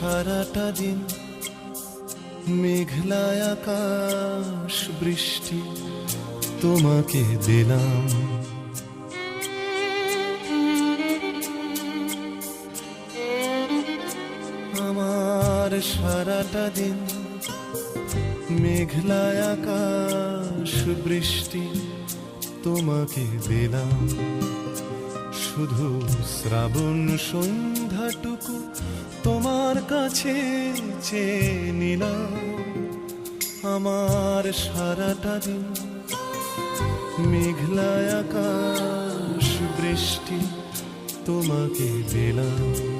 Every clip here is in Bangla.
সারাটা দিন মেঘলায় আকাশ বৃষ্টি তোমাকে দিলাম। আমার সারাটা দিন মেঘলায় আকাশ বৃষ্টি তোমাকে দিলাম। শুধু শ্রাবণ সন্ধ্যাটুকু তোমার কাছে চেয়ে নিলাম। আমার সারাটা দিন মেঘলায় আকাশ বৃষ্টি তোমাকে দিলাম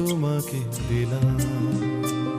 তোমাকে দিলাম।